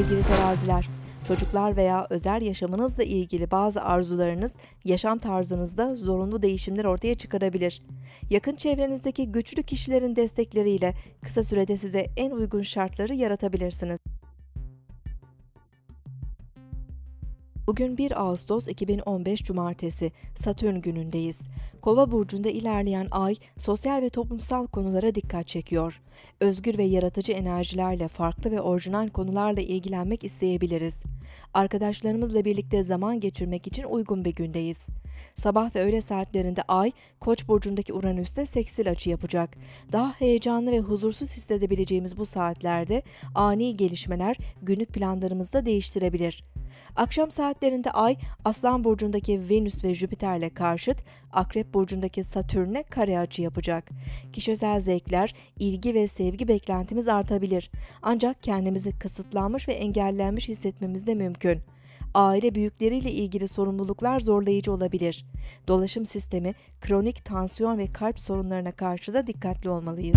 sevgili teraziler. Çocuklar veya özel yaşamınızla ilgili bazı arzularınız yaşam tarzınızda zorunlu değişimler ortaya çıkarabilir. Yakın çevrenizdeki güçlü kişilerin destekleriyle kısa sürede size en uygun şartları yaratabilirsiniz. Bugün 1 Ağustos 2015 Cumartesi, Satürn günündeyiz. Kova burcunda ilerleyen ay sosyal ve toplumsal konulara dikkat çekiyor. Özgür ve yaratıcı enerjilerle farklı ve orijinal konularla ilgilenmek isteyebiliriz. Arkadaşlarımızla birlikte zaman geçirmek için uygun bir gündeyiz. Sabah ve öğle saatlerinde ay Koç burcundaki Uranüs'te seksil açı yapacak. Daha heyecanlı ve huzursuz hissedebileceğimiz bu saatlerde ani gelişmeler günlük planlarımızı da değiştirebilir. Akşam saatlerinde Ay, Aslan burcundaki Venüs ve Jüpiter'le karşıt, Akrep burcundaki Satürn'e kare açı yapacak. Kişisel zevkler, ilgi ve sevgi beklentimiz artabilir. Ancak kendimizi kısıtlanmış ve engellenmiş hissetmemiz de mümkün. Aile büyükleriyle ilgili sorumluluklar zorlayıcı olabilir. Dolaşım sistemi, kronik tansiyon ve kalp sorunlarına karşı da dikkatli olmalıyız.